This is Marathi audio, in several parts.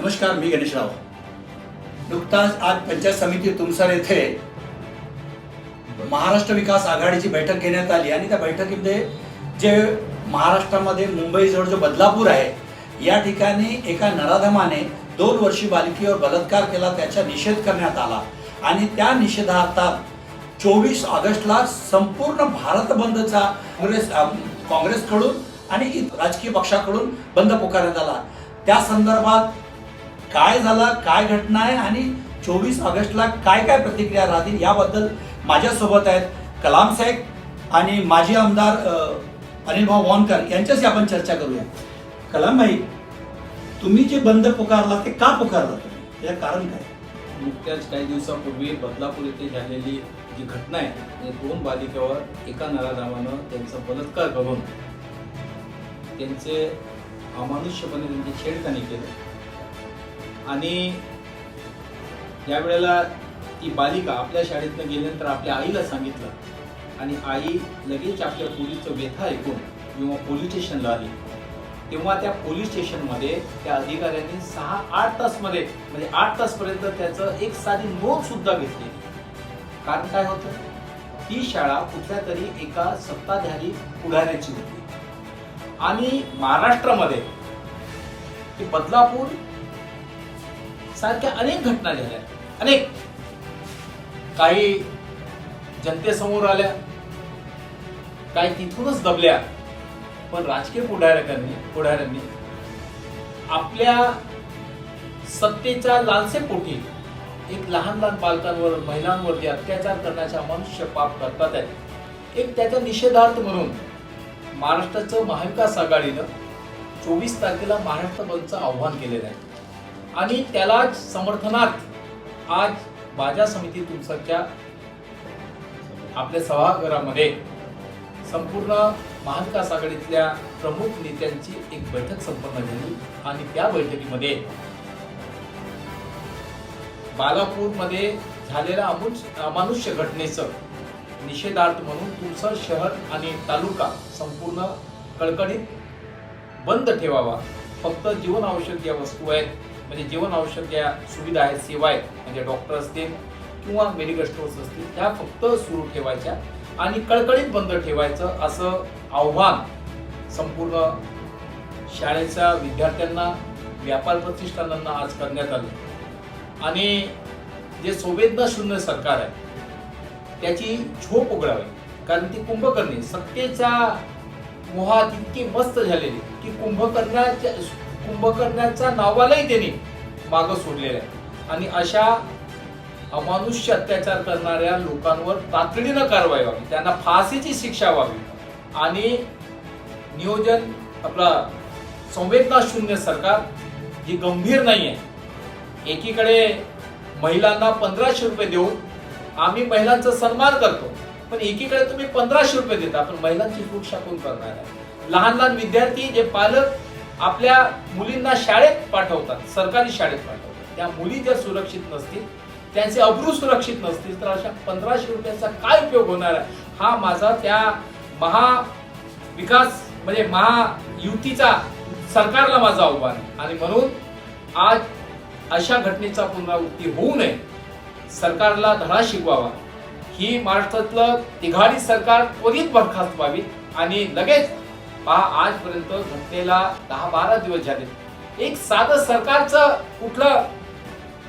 नमस्कार मी गणेशराव नुकताच आज पंचायत समिती तुमसर येथे महाराष्ट्र विकास आघाडीची बैठक घेण्यात आली आणि त्या बैठकीमध्ये जे महाराष्ट्रामध्ये मुंबईजवळ जो बदलापूर आहे या ठिकाणी एका नराधमाने दोन वर्षी बालिकेवर बलात्कार केला त्याचा निषेध करण्यात आला आणि त्या निषेधार्थात चोवीस ऑगस्टला संपूर्ण भारत बंदचा काँग्रेस काँग्रेसकडून आणि राजकीय पक्षाकडून बंद पुकारण्यात आला. त्या संदर्भात काय झाला काय घटना आहे आणि चोवीस ऑगस्टला काय काय प्रतिक्रिया राहतील याबद्दल माझ्यासोबत आहेत कलाम साहेब आणि माजी आमदार अनिल भाऊ वानकर. यांच्याशी आपण चर्चा करूया. कलाम भाई तुम्ही जे बंद पुकारला ते का पुकारला तुम्ही? याचं कारण काय? नुकत्याच काही दिवसापूर्वी बदलापूर येथे झालेली जी घटना आहे दोन बालिकेवर एका नराधामानं त्यांचा बलात्कार करून त्यांचे अमानुष्यपणे त्यांची छेडखानी केली. आणि यावेळेला ती बालिका आपल्या शाळेतनं गेल्यानंतर आपल्या आईला सांगितलं. आणि आई लगेच आपल्या पोलीसचं व्यथा ऐकून जेव्हा पोलीस स्टेशनला आली. तेव्हा त्या पोलीस स्टेशनमध्ये त्या अधिकाऱ्यांनी सहा आठ तासमध्ये म्हणजे आठ तासपर्यंत त्याचं एक साधी नोंद सुद्धा घेतली. कारण काय होतं? ती शाळा कुठल्या तरी एका सत्ताधारी पुढाऱ्याची होती. आणि महाराष्ट्रामध्ये बदलापूर सारख्या अनेक घटना झाल्या अनेक. काही जनतेसमोर आल्या. काही तिथूनच दबल्या. पण राजकीय पुढाऱ्यांनी पुढाऱ्यांनी आपल्या सत्तेच्या लालसेपोटी एक लहान लहान बालकांवर महिलांवरती अत्याचार करण्याच्या मनुष्य पाप करतात आहे एक त्याचा निषेधार्थ म्हणून महाराष्ट्राचं महाविकास आघाडीनं चोवीस तारखेला महाराष्ट्र बंदचं आव्हान केलेलं आहे. आणि त्याला समर्थनात आज बाजार समिती तुमसरच्या आपल्या सभागृहामध्ये संपूर्ण महाविकास आघाडीतल्या प्रमुख नेत्यांची एक बैठक संपन्न झाली आणि त्या बैठकीमध्ये बालापूरमध्ये झालेल्या अमुच अमानुष्य घटनेचं निषेधार्थ म्हणून तुमसर शहर आणि तालुका संपूर्ण कळकळीत बंद ठेवावा. फक्त जीवनावश्यक ज्या वस्तू आहेत. म्हणजे जीवनावश्यक ज्या सुविधा आहेत सेवा आहेत म्हणजे डॉक्टर असतील किंवा मेडिकल स्टोर्स असतील त्या फक्त सुरू ठेवायच्या आणि कळकळीत बंद ठेवायचं असं आव्हान संपूर्ण शाळेच्या विद्यार्थ्यांना व्यापार प्रतिष्ठानांना आज करण्यात आलं. आणि जे संवेदना शून्य सरकार आहे त्याची झोप उघडावी. कारण ती कुंभकर्णी सत्तेच्या मोहात इतकी मस्त झालेली की कुंभकर्णाच्या कुंभकर्णाच्या नावालाही त्यांनी मागं सोडलेलं आहे. आणि अशा अमानुष्य अत्याचार करणाऱ्या लोकांवर तातडीनं कारवाई व्हावी. त्यांना फाशीची शिक्षा व्हावी. आणि नियोजन आपला संवेदना शून्य सरकार जी गंभीर नाही आहे. एकीकडे महिलांना पंधराशे रुपये देऊन आम्ही महिलांचा सन्मान करतो पण एकीकडे तुम्ही पंधराशे रुपये देता पण महिलांची सुरक्षा कोण करणार आहे? लहान लहान विद्यार्थी जे पालक आपल्या मुलींना शाळेत पाठवतात सरकारी शाळेत पाठवतात. त्या मुली ज्या सुरक्षित नसतील त्यांचे अब्रू सुरक्षित नसतील तर अशा पंधराशे रुपयाचा काय उपयोग होणार आहे? हा माझा त्या महाविकास म्हणजे महायुतीचा सरकारला माझं आव्हान आहे. आणि म्हणून आज अशा घटनेचा पुनरावृत्ती होऊ नये. सरकारला धडा शिकवावा. ही महाराष्ट्रातलं तिघाडी सरकार त्वरित बरखास्त व्हावी आणि लगेच पहा आजपर्यंत घटनेला दहा बारा दिवस झाले. एक साधं सरकारचं कुठलं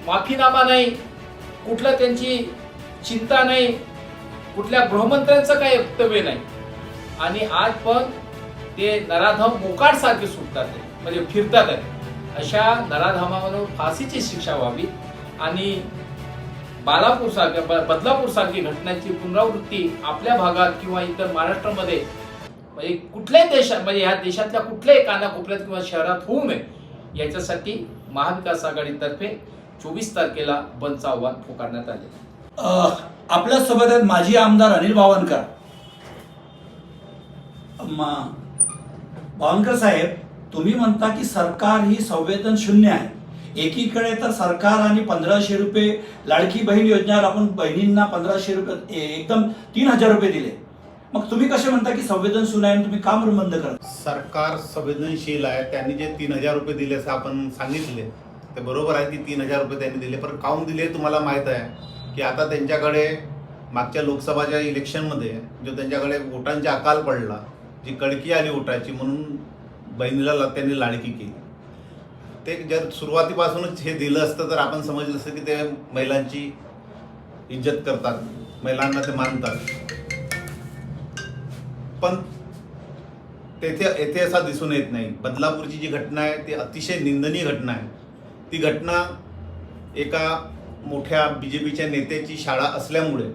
माफीनामा नाही कुठलं त्यांची चिंता नाही कुठल्या गृहमंत्र्यांचं काही वक्तव्य नाही. आणि आज पण ते नराधम मोकाट सारखे सुटतात आहे, म्हणजे फिरतात आहे अशा नराधमावर फाशीची शिक्षा व्हावी आणि बालापूर सारख्या ब- बदलापूर सारखी घटनांची पुनरावृत्ती आपल्या भागात किंवा इतर महाराष्ट्रामध्ये म्हणजे कुठल्याही देशात म्हणजे ह्या देशातल्या कुठल्याही कानाकोपऱ्यात किंवा शहरात होऊ नये याच्यासाठी महाविकास आघाडीतर्फे चोवीस तारखेला बंदचं आव्हान पुकारण्यात आले. आपल्यासोबत आहेत माजी आमदार अनिल बावनकर बावनकर साहेब तुम्ही म्हणता की सरकार ही संवेदन शून्य आहे. एकीकडे तर सरकार आणि पंधराशे रुपये लाडकी बहीण योजनेवर आपण बहिणींना पंधराशे रुपये एकदम तीन हजार रुपये दिले. मग तुम्ही कसे म्हणता की संवेदनशील आहे आणि तुम्ही का म्हणून बंद करा सरकार संवेदनशील आहे त्यांनी जे तीन हजार रुपये दिले असं आपण सांगितले ते बरोबर आहे की तीन हजार रुपये त्यांनी दिले. पण काऊन दिले तुम्हाला माहीत आहे की आता त्यांच्याकडे मागच्या लोकसभाच्या इलेक्शनमध्ये जो त्यांच्याकडे वोटांचा अकाल पडला जी कडकी आली वोटाची म्हणून बहिणीला त्यांनी लाडकी केली. ते जर सुरुवातीपासूनच हे दिलं असतं तर आपण समजलं असतं की ते महिलांची इज्जत करतात महिलांना ते मानतात. पण तेथे येथे असा दिसून येत नाही. बदलापूरची जी घटना आहे ती अतिशय निंदनीय घटना आहे. ती घटना एका मोठ्या बी जे पीच्या नेत्याची शाळा असल्यामुळे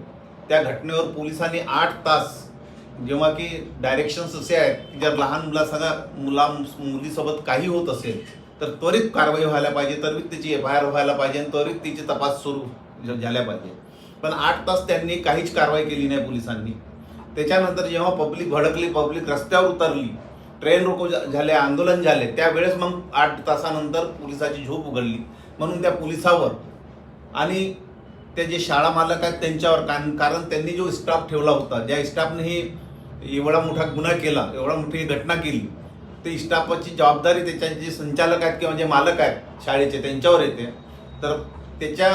त्या घटनेवर पोलिसांनी आठ तास जेव्हा की डायरेक्शन्स असे आहेत की जर लहान मुलासंग मुला मुलीसोबत काही होत असेल तर त्वरित कारवाई व्हायला पाहिजे त्वरित त्याची एफ आय आर व्हायला पाहिजे आणि त्वरित तिची तपास सुरू झाल्या पाहिजे. पण आठ तास त्यांनी काहीच कारवाई केली नाही पोलिसांनी. त्याच्यानंतर जेव्हा पब्लिक भडकली पब्लिक रस्त्यावर उतरली ट्रेन रोको झाले आंदोलन झाले त्यावेळेस मग आठ तासानंतर पोलिसाची झोप उघडली. म्हणून त्या पोलिसावर आणि ते जे शाळा मालक आहेत त्यांच्यावर कारण कारण त्यांनी जो स्टाफ ठेवला होता ज्या स्टाफने हे एवढा मोठा गुन्हा केला एवढा मोठी घटना केली ते स्टाफची जबाबदारी त्याच्या जे संचालक आहेत किंवा जे मालक आहेत शाळेचे त्यांच्यावर येते. तर त्याच्या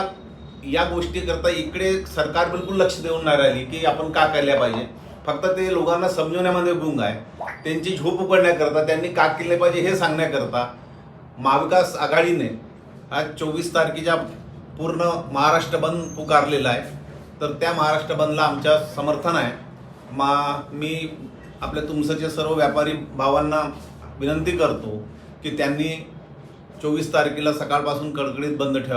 या गोष्टीकरता इकडे सरकार बिलकुल लक्ष देऊन नाही राहिली की आपण का केल्या पाहिजे. फक्त ते लोकांना समजवण्यामध्ये गुंग आहे. त्यांची झोप उघडण्याकरता त्यांनी का केले पाहिजे हे सांगण्याकरता महाविकास आघाडीने आज चोवीस तारखेच्या पूर्ण महाराष्ट्र बंद पुकारलेला आहे. तर त्या महाराष्ट्र बंदला आमच्या समर्थन आहे. मा मी आपल्या तुमसरच्या सर्व व्यापारी भावांना विनंती करतो की त्यांनी चोवीस तारखेला सकाळपासून कडकडीत बंद ठेवा.